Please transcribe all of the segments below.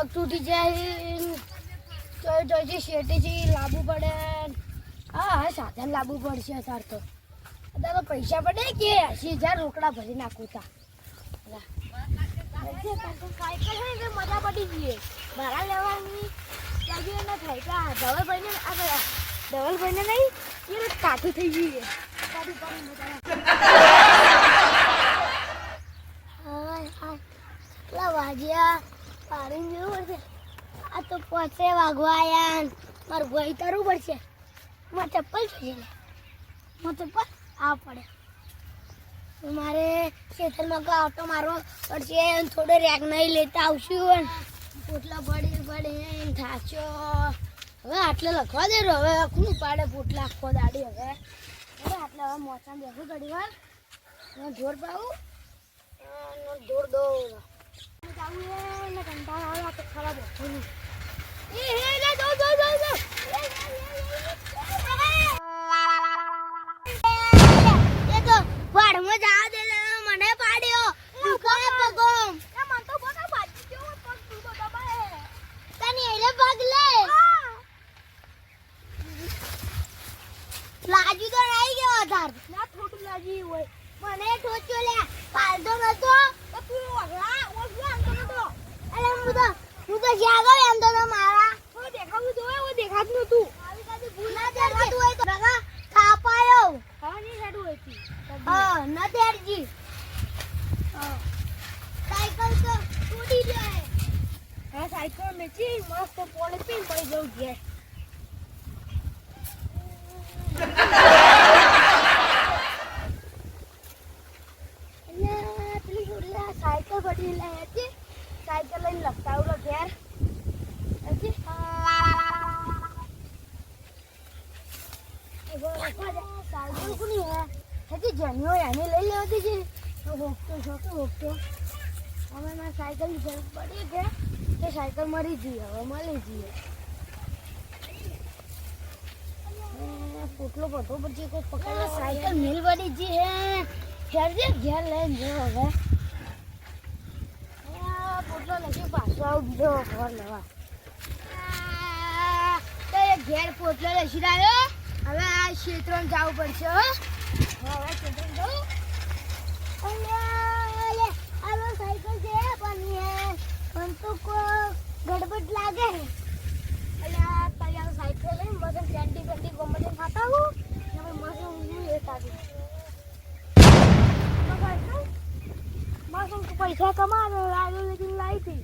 પગ તૂટી જાય. તો તો જે શેઠીથી લાવવું પડે. હા હા સાધન લાવવું પડશે અત્યારે તો. અત્યારે તો પૈસા પડે કે. એસી હજાર રોકડા ભરી નાખું તા. મજા પડી ગઈ. મારા લેવાની લાગી એને થાય કે આ ધવલભાઈને આ ધવલભાઈને નહીં એ કાઠું થઈ ગયું છે. કાઠું પાડી મજા આવે પાડીને જવું પડશે. આ તો પોચે વાગવા આયા મારું ભાઈ તરવું પડશે. મારે ચપ્પલ જોઈએ મારે ચપ્પલ આ પડે. મારે ખેતરમાં કોઈ આવતો મારવો પડશે થોડો રેક નહીં લેતા આવશું પોટલા પડી પડી થાચો. હવે આટલે લખવા દે હવે. અખનું પાડે પોટલા આખો દાડી હવે? હવે આટલે હવે મોસમ બેસું ઘડી વાર જોર પાવું જોર દો લાજુ તો રહી ગયો વધારે. ના થોડું લાજી હોય. મને ઠોચ્યો લે પાલતો નતો. તો નતો અરે હું તો હું તો એમ મારા. હું દેખાવું તો હું દેખાતું નતું. આવી કાદી ભૂલ ના દેખાતું હોય તો રગા થાપાયો. હા ની હા. દેરજી સાયકલ તો તૂટી જાય. હા સાયકલ મેચી મસ્ત પોલિથીન પડી જવું છે એટલે પેલી છોડી આ સાયકલ પડી લે હતી. સાયકલ લઈને લખતા આવડો ઘેર હતી સાયકલ કોની હે? હતી જન્યો એને લઈ લેવા છે તો હોકતો હોકતો મારા સાયકલ જરૂર પડી છે તે સાયકલ મરી જઈએ હવે મળી જઈએ પોટલો પટો પછી કોઈ પકડે સાયકલ મિલ પડી જઈએ ઘેર જે ઘેર લઈને જો હવે આ પોટલો આવું બીજો ઘર લેવા તો ઘેર પોટલો લસી આવ્યો હવે આ ક્ષેત્રમાં જવું પડશે, હો. હવે ક્ષેત્રમાં જવું સાયકલ છે, પણ પણ તો ગડબડ લાગે હે અલ્યા તારી સાયકલ લઈને કેન્ડી બેન્ડી ગમે ખાતા હું. હવે તારી મસ્ત પૈસા કમાવે આવ્યો લેકિન લાવી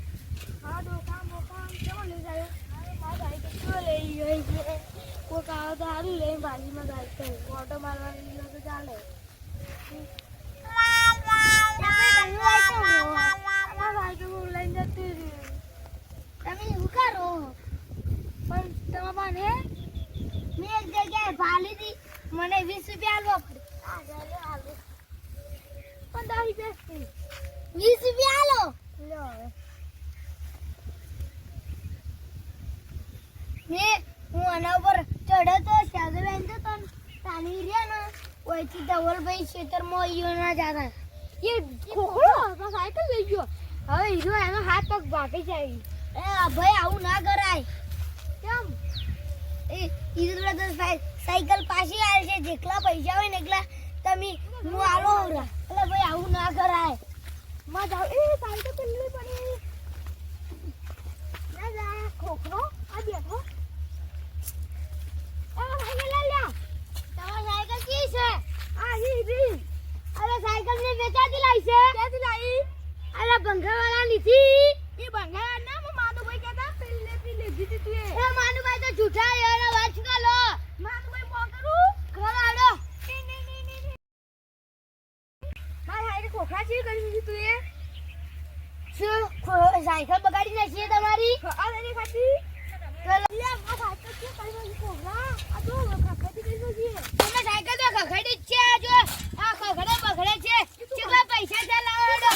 તમે એવું પણ તમારે મેં એક જગ્યાએ ભાલી હતી મને વીસ રૂપિયા આલવા પડે પણ દસ રૂપિયા વીસ રૂપિયા આલો લો હવે મેં હું આના ઉપર ચડ્યો તો શાદુ બેન તો તન તાની રહ્યા ને ઓયથી ધવલભાઈ ખેતરમાં ઈયો ના જાતા. એ ખોખડો સાયકલ લઈ ગયો. હવે હીરો એનો હાથ પગ ભાગી જાય. એ ભાઈ આવું ના કરાય. કેમ? એ હીરો તો સાય- સાયકલ પાછી આવે છે જેટલા પૈસા હોય ને એટલા તમે હું આલો. એટલે ભાઈ આવું ના કરાય. મજા એ સાયકલ કેટલી પડી ના જા ખોખરો આ બેઠો એ સાયકલ લઈ લ્યા તમારી સાયકલ કી છે આ રી રી અરે સાયકલ ને વેચાતી લાવી છે ક્યાંથી લાવી બંગાવાળા લીધી એ બંગાવા ના મો માનુભાઈ કહેતા પેલે પેલે લીધી તું એ. માનુભાઈ તો જૂઠા યાર વાંચ કાલો માનુભાઈ ફોન કરું? ઘર આડો મારા હાઈરે ખોખરા છે કરી દીધી તું એ. શું સાયકલ બગાડી નાખી તમારી? અરે ને ખાતી લે આ સાયકલ કે કરી નાખી ખોખરા આ તો ખખડી કરી નાખી તમે સાયકલ તો ખખડી જ છે આ જો આ ખખડે બગડે છે કેટલા પૈસા છે લાવડો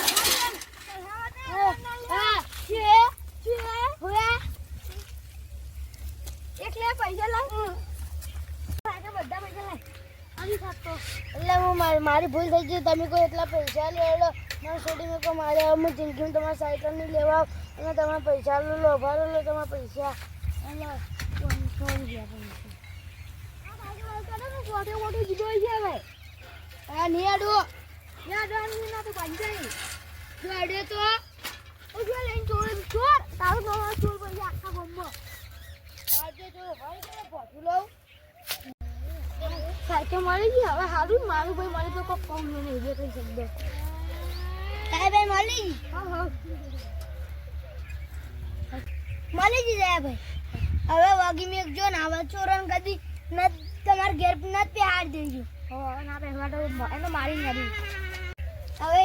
હા છે છે હોયા એકલે હું મારી ભૂલ થઈ ગઈ તમે કોઈ એટલા પૈસા લેવડો મારા છોડી મેં મારે હું જિંદગીમાં તમારા સાયકલ નહીં લેવા અને તમારા પૈસા લો લો ભારો લો તમારા પૈસા. તો તો. ચોર તારું ચોર પૈસા આખા ગામમાં. આજે જો ભાઈ લઉં. સાચો મળી ગઈ. હવે હારું મારું ભાઈ મને તો કોઈ ફોન નહીં જે કઈ શબ્દ. તારે ભાઈ મળી? ગઈ હા હા. મળી ગઈ જાય ભાઈ. હવે વાગી મેં જો ને હવે ચોરણ કદી ન તમારા ઘેર ન તે હાર દેજો. હો ના પહેલા તો એનો મારી મારી હવે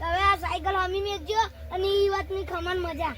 હવે આ સાયકલ હમી મેકજો અને એ વાતની ખમણ મજા.